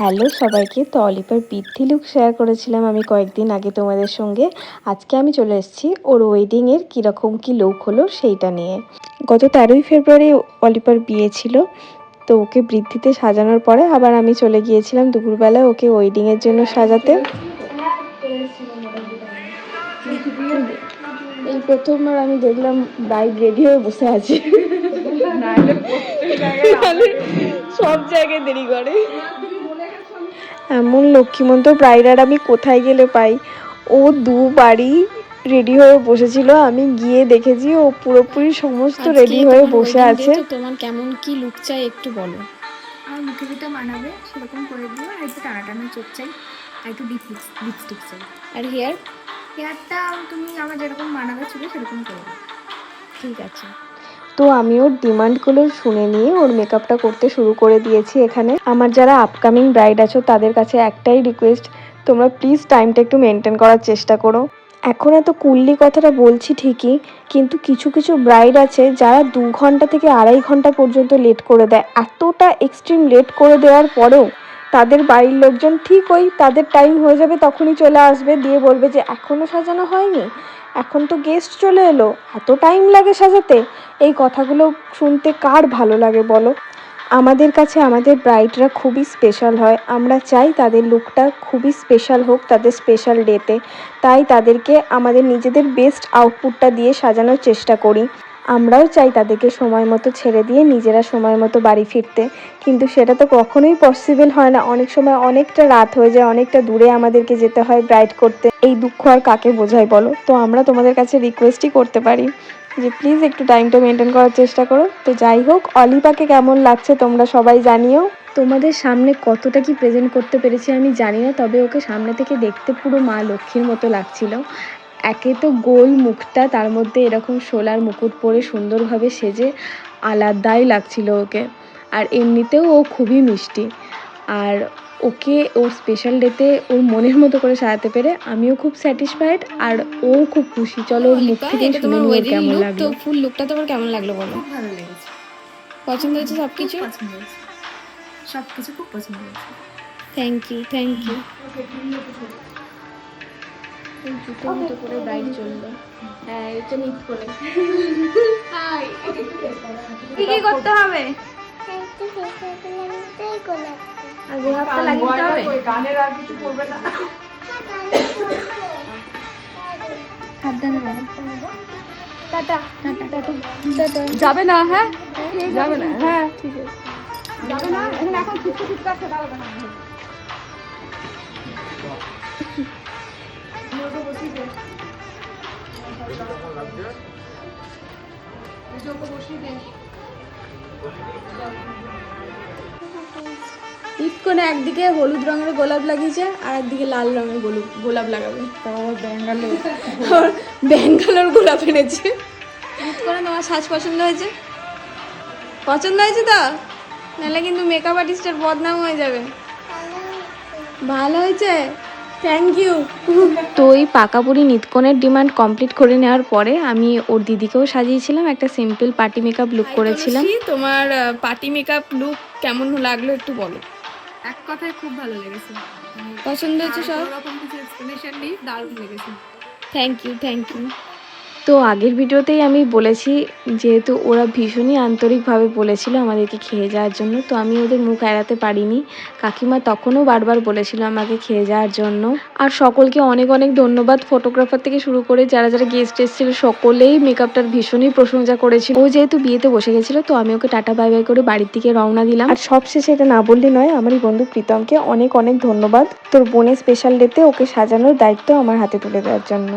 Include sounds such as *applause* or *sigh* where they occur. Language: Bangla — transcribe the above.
হ্যালো সবাইকে তো অলিপার বৃদ্ধি লুক শেয়ার করেছিলাম আমি কয়েকদিন আগে তোমাদের সঙ্গে। আজকে আমি চলে এসেছি ওর ওয়েডিংয়ের কীরকম কী লুক হলো সেইটা নিয়ে। গত তেরোই ফেব্রুয়ারি অলিপার বিয়ে ছিল তো ওকে বৃদ্ধিতে সাজানোর পরে আবার আমি চলে গিয়েছিলাম দুপুরবেলা ওকে ওয়েডিংয়ের জন্য সাজাতে। এই প্রথমবার আমি দেখলাম বাইক রেডি হয়ে বসে আছে। *laughs* সব জায়গায় দেরি করে। এমন লক্ষ্মীমন্ত ব্রাইডার আমি কোথায় গেলে পাই? ও দুবারই রেডি হয়ে বসেছিল আমি গিয়ে দেখেছি ও পুরোপুরি সমস্ত রেডি হয়ে বসে আছে। তোমার কেমন কি লুক চাই একটু বলো। আমার মুখে যেটা মানাবে সেরকম করে দিও আর একটু টানা টানা চোখ চাই আর একটু ডিপ লিপস্টিক চাই। আর হেয়ার হেয়ারটা তুমি আমার যেরকম মানাবে ছিল সেরকম করে দিও। ঠিক আছে। তো আমি ওর ডিমান্ডগুলো শুনে নিয়ে ওর মেকআপটা করতে শুরু করে দিয়েছি এখানে। আমার যারা আপকামিং ব্রাইড আছো, তাদের কাছে একটাই রিকোয়েস্ট তোমরা প্লিজ টাইমটা একটু মেনটেন করার চেষ্টা করো। এখন এত কুল্লি কথাটা বলছি ঠিকই, কিন্তু কিছু কিছু ব্রাইড আছে যারা দু ঘণ্টা থেকে আড়াই ঘণ্টা পর্যন্ত লেট করে দেয়। এতটা এক্সট্রিম লেট করে দেওয়ার পরেও তাদের বাড়ির লোকজন ঠিক ওই তাদের টাইম হয়ে যাবে তখনই চলে আসবে, দিয়ে বলবে যে এখনও সাজানো হয়নি। এখন তো গেস্ট চলে এলো। এত টাইম লাগে সাজাতে। এই কথাগুলো শুনতে কার ভালো লাগে বলো? আমাদের কাছে আমাদের ব্রাইডরা খুবই স্পেশাল হয়। আমরা চাই তাদের লুকটা খুবই স্পেশাল হোক তাদের স্পেশাল ডেতে তাই তাদেরকে আমাদের নিজেদের বেস্ট আউটপুটটা দিয়ে সাজানোর চেষ্টা করি। আমরাও চাই তাদেরকে সময় মতো ছেড়ে দিয়ে নিজেরা সময় মতো বাড়ি ফিরতে। কিন্তু সেটা তো কখনোই পসিবল হয় না। অনেক সময় অনেকটা রাত হয়ে যায়, অনেকটা দূরে আমাদেরকে যেতে হয় ব্রাইড করতে। এই দুঃখ আর কাকে বোঝায় বলো? তো আমরা তোমাদের কাছে রিকোয়েস্টই করতে পারি যে প্লিজ একটু টাইমটা মেনটেন করার চেষ্টা করো। তো যাই হোক, অলিপাকে কেমন লাগছে তোমরা সবাই জানিও। তোমাদের সামনে কতটা কি প্রেজেন্ট করতে পেরেছি আমি জানি না, তবে ওকে সামনে থেকে দেখতে পুরো মা লক্ষ্মীর মতো লাগছিল। একে তো গোল মুখটা তার মধ্যে এরকম সোলার মুকুট পরে সুন্দরভাবে সেজে আলাদাই লাগছিল ওকে। আর এমনিতেও ও খুবই মিষ্টি। আর ওকে ওর স্পেশাল ডেতে ওর মনের মতো করে সাজাতে পেরে আমিও খুব স্যাটিসফাইড আর ও খুব খুশি। চলো ওর মুখ থেকে শুনে কেমন লুক তো লাগল ফুল লুকটা তোমার কেমন লাগল বলো? খুব ভালো লেগেছে। পছন্দ হয়েছে সব কিছু পছন্দ হয়েছে। সব কিছু খুব পছন্দ হয়েছে। থ্যাংক ইউ থ্যাংক ইউ এই মতো করে চলল। হ্যাঁ এটা নিচ করে কি কি করতে হবে? আগে হাতটা লাগিয়ে দিতে হবে? সাবধানে ম্যাডাম টাটা। টাটা। যাবে না হ্যাঁ? যাবে না হ্যাঁ? ঠিক আছে। যাবে না? এখন আসতে ইফকনে একদিকে হলুদ রঙের গোলাপ লাগিয়েছে আর একদিকে লাল রঙের গোলাপ গোলাপ লাগাবে। ব্যাঙ্গালোর। ব্যাঙ্গালোর গোলাপ এনেছে। ইফকনে তোমার সাজ পছন্দ হয়েছে? পছন্দ হয়েছে তো? নাহলে কিন্তু মেকআপ আর্টিস্টের বদনাম হয়ে যাবে। ভালো হয়েছে? থ্যাংক ইউ তো এই পাকাপুরি নিতকনের ডিমান্ড কমপ্লিট করে নেওয়ার পরে আমি ওর দিদিকেও সাজিয়েছিলাম একটা সিম্পল পার্টি মেকআপ লুক করেছিলাম। তোমার পার্টি মেকআপ লুক কেমন লাগল একটু বলো। এক কথায় খুব ভালো লেগেছে। পছন্দ হয়েছে সব? রকম কিছু এক্সপ্লেনেশন নেই দারুণ লেগেছে। থ্যাংক ইউ থ্যাংক ইউ তো আগের ভিডিওতেই আমি বলেছি যেহেতু ওরা ভীষণই আন্তরিকভাবে বলেছিল আমাদেরকে খেয়ে যাওয়ার জন্য, তো আমি ওদের মুখ এড়াতে পারিনি। কাকিমা তখনও বারবার বলেছিল আমাকে খেয়ে যাওয়ার জন্য। আর সকলকে অনেক অনেক ধন্যবাদ ফটোগ্রাফার থেকে শুরু করে যারা যারা গেস্ট এসেছিল, সকলেই মেকআপটার ভীষণই প্রশংসা করেছিল। ও যেহেতু বিয়েতে বসে গেছিল, তো আমি ওকে টাটা বাই বাই করে বাড়ির দিকে রওনা দিলাম। আর সবশেষে এটা না বললে নয় আমারই বন্ধু প্রীতমকে অনেক অনেক ধন্যবাদ তোর বোনের স্পেশাল ডেতে ওকে সাজানোর দায়িত্ব আমার হাতে তুলে দেওয়ার জন্য।